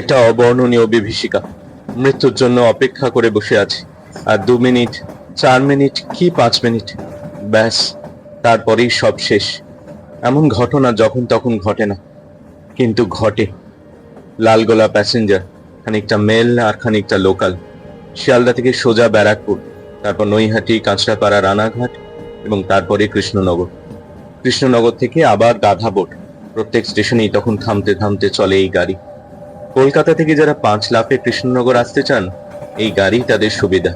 একটা অবর্ণনীয় বিভীষিকা। মৃত্যুর জন্য অপেক্ষা করে বসে আছি। আর দু মিনিট, চার মিনিট কি পাঁচ মিনিট? ব্যাস, তারপরেই সব শেষ। এমন ঘটনা যখন তখন ঘটে না, কিন্তু ঘটে। লালগোলা প্যাসেঞ্জার, খানিকটা মেল আর খানিকটা লোকাল। শিয়ালদা থেকে সোজা ব্যারাকপুর, তারপর নৈহাটি, কাঁচরাপাড়া, রানাঘাট এবং তারপরে কৃষ্ণনগর। কৃষ্ণনগর থেকে আবার গাধা বোট প্রত্যেক স্টেশনেই তখন থামতে থামতে চলে এই গাড়ি। কলকাতা থেকে যারা পাঁচ লাফে কৃষ্ণনগর আসতে চান এই গাড়ি তাদের সুবিধা।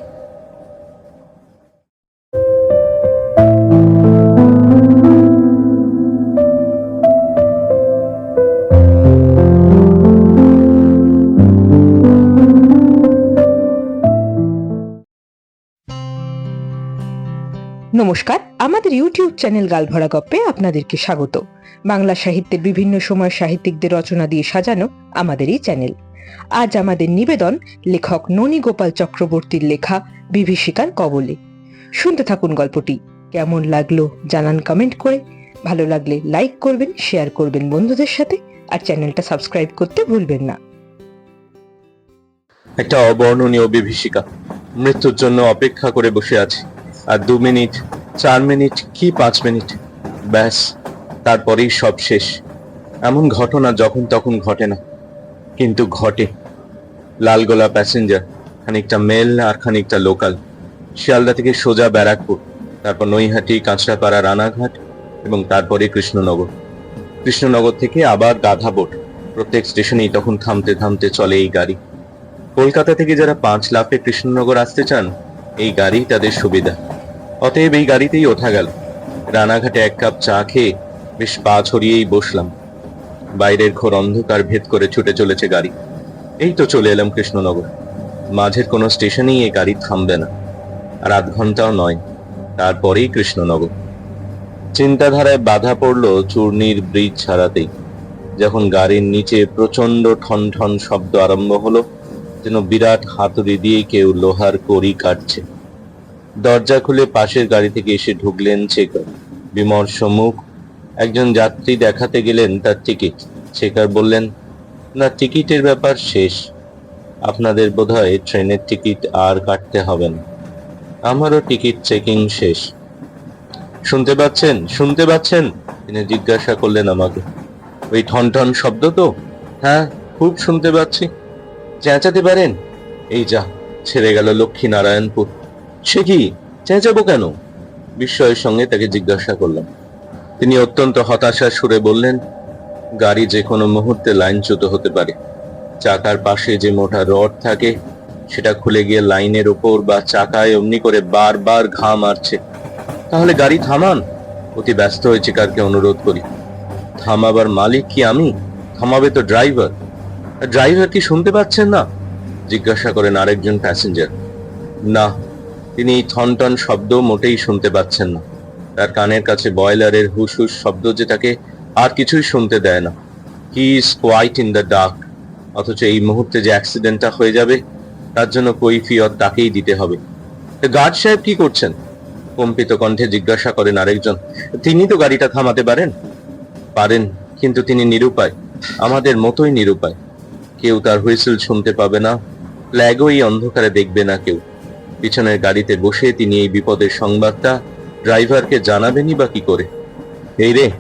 নমস্কার আমাদের ইউটিউব চ্যানেল গালভরা গপ্পে আপনাদেরকে স্বাগত। বাংলা সাহিত্যের বিভিন্ন সময় সাহিত্যিকদের রচনা দিয়ে সাজানো আমাদের এই চ্যানেল। আজ আমাদের নিবেদন লেখক ননী গোপাল চক্রবর্তীর লেখা বিভীষিকার কবলে। শুনতে থাকুন গল্পটি। কেমন লাগল জানান কমেন্ট করে। ভালো লাগলে লাইক করবেন, শেয়ার করবেন বন্ধুদের সাথে আর চ্যানেলটা সাবস্ক্রাইব করতে ভুলবেন না। একটা অবর্ণনীয় বিভীষিকা। মৃত্যুর জন্য অপেক্ষা করে বসে আছি। আর দু মিনিট চার মিনিট কি পাঁচ মিনিট? ব্যাস, তারপরেই সব শেষ। এমন ঘটনা যখন তখন ঘটে না, কিন্তু ঘটে। লালগোলা প্যাসেঞ্জার, খানিকটা মেল আর খানিকটা লোকাল। শিয়ালদা থেকে সোজা ব্যারাকপুর, তারপর নৈহাটি, কাঁচরাপাড়া, রানাঘাট এবং তারপরে কৃষ্ণনগর। কৃষ্ণনগর থেকে আবার গাধা বোট। প্রত্যেক স্টেশনেই তখন থামতে থামতে চলে এই গাড়ি। কলকাতা থেকে যারা পাঁচ লাফে কৃষ্ণনগর আসতে চান, এই গাড়ি তাদের সুবিধা। অতএব এই গাড়িতেই ওঠা গেল। রানাঘাটে এক কাপ চা খেয়ে বেশ পা ছড়িয়েই বসলাম। বাইরের ঘোর অন্ধকার ভেদ করে ছুটে চলেছে গাড়ি। এই তো চলে এলাম কৃষ্ণনগর। মাঝের কোনো স্টেশনেই এই গাড়ি থামবে না। আর আধ ঘন্টাও নয়। তারপরেই কৃষ্ণনগর। চিন্তাধারায় বাধা পড়ল চূর্ণির ব্রিজ ছাড়াতেই। যখন গাড়ির নিচে প্রচণ্ড ঠন ঠন শব্দ আরম্ভ হলো, যেন বিরাট হাতুড়ি দিয়ে কেউ লোহার কড়ি কাটছে। দরজা খুলে পাশের গাড়ি থেকে এসে ঢুকলেন চেকার বিমর্ষ মুখ। একজন যাত্রী দেখাতে গেলেন তার টিকিট চেকার বললেন, না টিকিটের ব্যাপার শেষ। আপনাদের বোধহয় ট্রেনের টিকিট আর কাটতে হবে না। আমারও টিকিট চেকিং শেষ। শুনতে পাচ্ছেন? শুনতে পাচ্ছেন? তিনি জিজ্ঞাসা করলেন আমাকে। ওই ঠন ঠন শব্দ তো? হ্যাঁ খুব শুনতে পাচ্ছি। চেঁচাতে পারেন? এই যা, ছেড়ে গেল লক্ষ্মী নারায়ণপুর সে কি? চেঁচাবো কেন? বিস্ময়ের সঙ্গে তাকে জিজ্ঞাসা করলাম। তিনি অত্যন্ত হতাশার সুরে বললেন, গাড়ি যে কোনো মুহূর্তে লাইনচ্যুত হতে পারে। চাকার পাশে যে মোটা রড থাকে, সেটা খুলে গিয়ে লাইনের ওপর বা চাকায় অমনি করে বারবার ঘা মারছে। তাহলে গাড়ি থামান? অতি ব্যস্ত হয়ে চিকারকে অনুরোধ করি। থামাবার মালিক কি আমি? থামাবে তো ড্রাইভার। ড্রাইভার কি শুনতে পাচ্ছেন না? জিজ্ঞাসা করেন আরেকজন প্যাসেঞ্জার। না তিনি থনটন শব্দ মোটেই শুনতে পাচ্ছেন না। তার কানের কাছে বয়লারের হুস হুস শব্দ যে তাকে আর কিছুই শুনতে দেয় না। He is quiet in the dark অথচ এই মুহূর্তে যে অ্যাক্সিডেন্টটা হয়ে যাবে, তার জন্য কৈফিয়ত তাকেই দিতে হবে। গার্ড সাহেব কি করছেন? কম্পিত কণ্ঠে জিজ্ঞাসা করেন আরেকজন। তিনি তো গাড়িটা থামাতে পারেন? পারেন, কিন্তু তিনি নিরুপায়। আমাদের মতোই নিরুপায়। কেউ তার হুইসেল শুনতে পাবে না। ফ্ল্যাগও এই অন্ধকারে দেখবে না কেউ। পিছনের গাড়িতে বসে তিনি এই বিপদের সংবাদটা ড্রাইভারকে জানাবেনই বা কি করে? এই রে,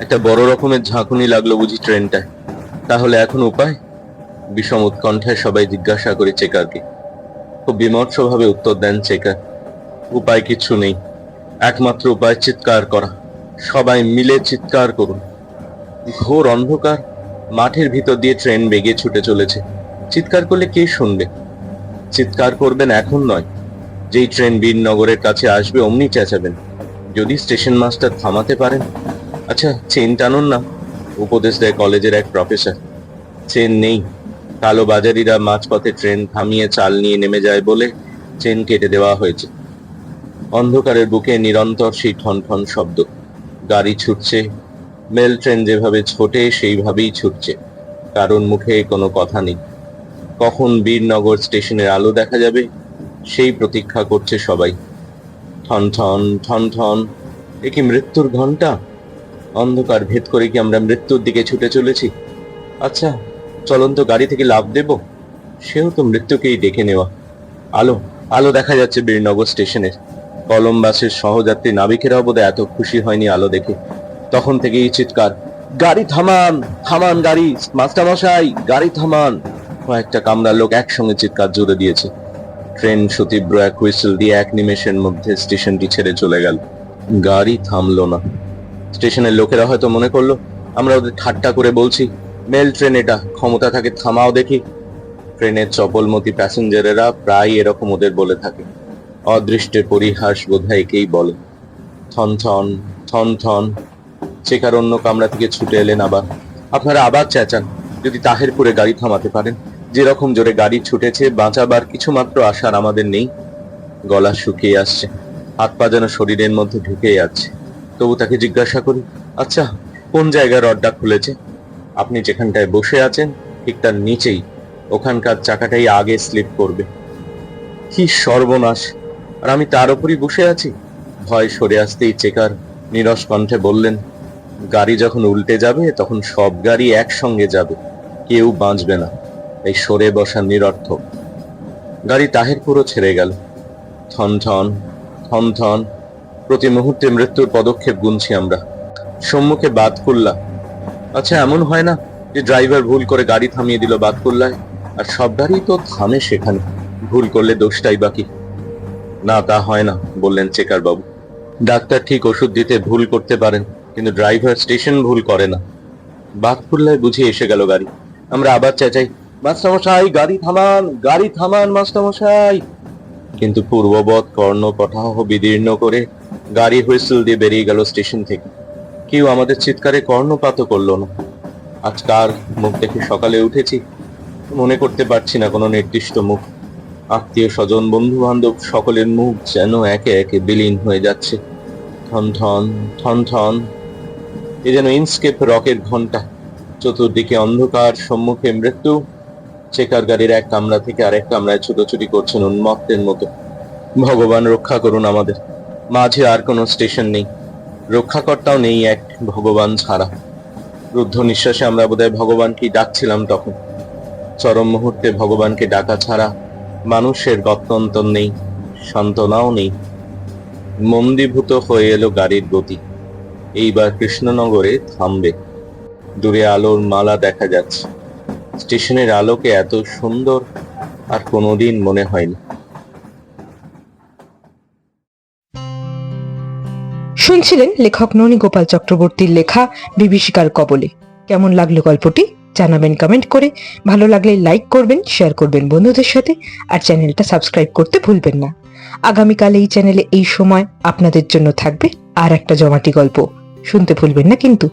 একটা বড় রকমের ঝাঁকুনি লাগল বুঝি ট্রেনটায়। তাহলে এখন উপায়? বিষম উৎকণ্ঠায় সবাই জিজ্ঞাসা করে চেকারকে। খুব বিমর্ষভাবে উত্তর দেন চেকার। উপায় কিছু নেই। একমাত্র উপায় চিৎকার করা। সবাই মিলে চিৎকার করুন। ঘোর অন্ধকার, মাঠের ভিতর দিয়ে ট্রেন বেগে ছুটে চলেছে। চিৎকার করলে কে শুনবে? চিৎকার করবেন এখন নয়। যেই ট্রেন বীরনগরের কাছে আসবে, অমনি চেঁচাবেন। যদি স্টেশন মাস্টার থামাতে পারেন। আচ্ছা চেন টানুন না। উপদেশ দেয় কলেজের এক প্রফেসর। চেন নেই। কালো বাজারিরা মাঝপথে ট্রেন থামিয়ে চাল নিয়ে নেমে যায় বলে চেন কেটে দেওয়া হয়েছে। অন্ধকারের বুকে নিরন্তর সেই ঠন ঠন শব্দ। গাড়ি ছুটছে। মেল ট্রেন যেভাবে ছোটে, সেইভাবেই ছুটছে। কারণ মুখে কোনো কথা নেই। কখন বীরনগর স্টেশনের আলো দেখা যাবে, সেই প্রতীক্ষা করছে সবাই। ঠন ঠন ঠন ঠন, এ কি মৃত্যুর ঘণ্টা অন্ধকার ভেদ করে কি আমরা মৃত্যুর দিকে ছুটে চলেছি? আচ্ছা চলন্ত গাড়ি থেকে লাভ দেব? সেও তো মৃত্যুকেই ডেকে নেওয়া। আলো আলো দেখা যাচ্ছে বীরনগর স্টেশনের। কলম্বাসের সহযাত্রী নাবিকেরাও বোধহয় এত খুশি হয়নি আলো দেখে। তখন থেকেই চিৎকার, গাড়ি থামান থামান গাড়ি, মাস্টারমশাই, গাড়ি থামান। কয়েকটা কামরার লোক একসঙ্গে চিৎকার জুড়ে দিয়েছে। ট্রেন সুতীব্র এক হুইসেল দিয়ে এক নিমেষের মধ্যে স্টেশনটি ছেড়ে চলে গেল। গাড়ি থামলো না। স্টেশনের লোকেরা হয়তো মনে করল, আমরা ওদের ঠাট্টা করে বলছি, মেল ট্রেন এটা, ক্ষমতা থাকে, থামাও দেখি। ট্রেনের চপলমতি প্যাসেঞ্জারেরা প্রায় এরকম ওদের বলে থাকে। অদৃষ্টের পরিহাস বোধহয় একেই বলে। থন থন থন থন। চেকার অন্য কামরা থেকে ছুটে এলেন আবার। আপনারা আবার চেঁচান, যদি তাহেরপুরে গাড়ি থামাতে পারেন। যেরকম জোরে গাড়ি ছুটেছে, বাঁচাবার কিছু মাত্র আশার আমাদের নেই। গলা শুকিয়ে আসছে। হাত পা যেন শরীরের মধ্যে ঢুকে যাচ্ছে। তবু তাকে জিজ্ঞাসা করি আচ্ছা কোন জায়গায় রডটা খুলেছে? আপনি যেখানটায় বসে আছেন, ঠিক তার নিচেই। ওখানকার চাকাটাই আগে স্লিপ করবে। কি সর্বনাশ! আর আমি তার উপরই বসে আছি? ভয় সরে আসতেই চেকার নিরস কণ্ঠে বললেন, গাড়ি যখন উল্টে যাবে, তখন সব গাড়ি একসঙ্গে যাবে। কেউ বাঁচবে না। এই সরে বসা নিরর্থক গাড়ি তাহেরপুরও ছেড়ে গেল। থন থন থন থন প্রতি মুহূর্তে মৃত্যুর পদক্ষেপ গুনছি আমরা। সম্মুখে বাদকুল্লা আচ্ছা এমন হয় না যে ড্রাইভার ভুল করে গাড়ি থামিয়ে দিল বাদকুল্লায় আর সব গাড়ি তো থামে সেখানে। ভুল করলে দোষটাই বাকি। না, তা হয় না, বললেন চেকার বাবু ডাক্তার ঠিক ওষুধ দিতে ভুল করতে পারেন, কিন্তু ড্রাইভার স্টেশন ভুল করে না। বাদকুল্লায় বুঝে এসে গেল গাড়ি। আমরা আবার চেঁচাই মাস্টারমশাই, গাড়ি থামান গাড়ি থামান মাস্টারমশাই। কিন্তু পূর্ববৎ কর্ণ কটাহ বিদীর্ণ করে গাড়ি হুইসেল দিয়ে বেরিয়ে গেল স্টেশন থেকে। কেউ আমাদের চিৎকারে কর্ণপাতও করল না। আজকার মুখ দেখে সকালে উঠেছি? মনে করতে পারছি না কোনো নির্দিষ্ট মুখ। আত্মীয় স্বজন বন্ধু বান্ধব সকলের মুখ যেন একে একে বিলীন হয়ে যাচ্ছে। থন থন থন থন এ যেন ইনস্কেপ রকের ঘণ্টা চতুর্দিকে অন্ধকার, সম্মুখে মৃত্যু। চেকার গাড়ির এক কামরা থেকে আরেক কামরায় ছুটোছুটি করছেন উন্মত্তের মতো। ভগবান, রক্ষা করুন আমাদের। মাঝে আর কোনো স্টেশন নেই। রক্ষাকর্তাও নেই এক ভগবান ছাড়া। রুদ্ধ নিঃশ্বাসে আমরা বোধহয় ভগবানকেই ডাকছিলাম তখন। চরম মুহূর্তে ভগবানকে ডাকা ছাড়া মানুষের গত্যন্তর নেই, সান্ত্বনাও নেই। মন্দীভূত হয়ে এলো গাড়ির গতি। এইবার কৃষ্ণনগরে থামবে। দূরে আলোর মালা দেখা যাচ্ছে। স্টেশনের আলোকে এত সুন্দর আর কোনোদিন মনে হয়নি। শুনছিলেন লেখক ননী গোপাল চক্রবর্তীর লেখা বিভীষিকার কবলে। কেমন লাগল গল্পটি? জানাবেন কমেন্ট করে। ভালো লাগলে লাইক করবেন শেয়ার করবেন বন্ধুদের সাথে, আর চ্যানেলটা সাবস্ক্রাইব করতে ভুলবেন না। আগামীকাল এই চ্যানেলে এই সময় আপনাদের জন্য থাকবে আর একটা জমাটি গল্প। শুনতে ভুলবেন না কিন্তু।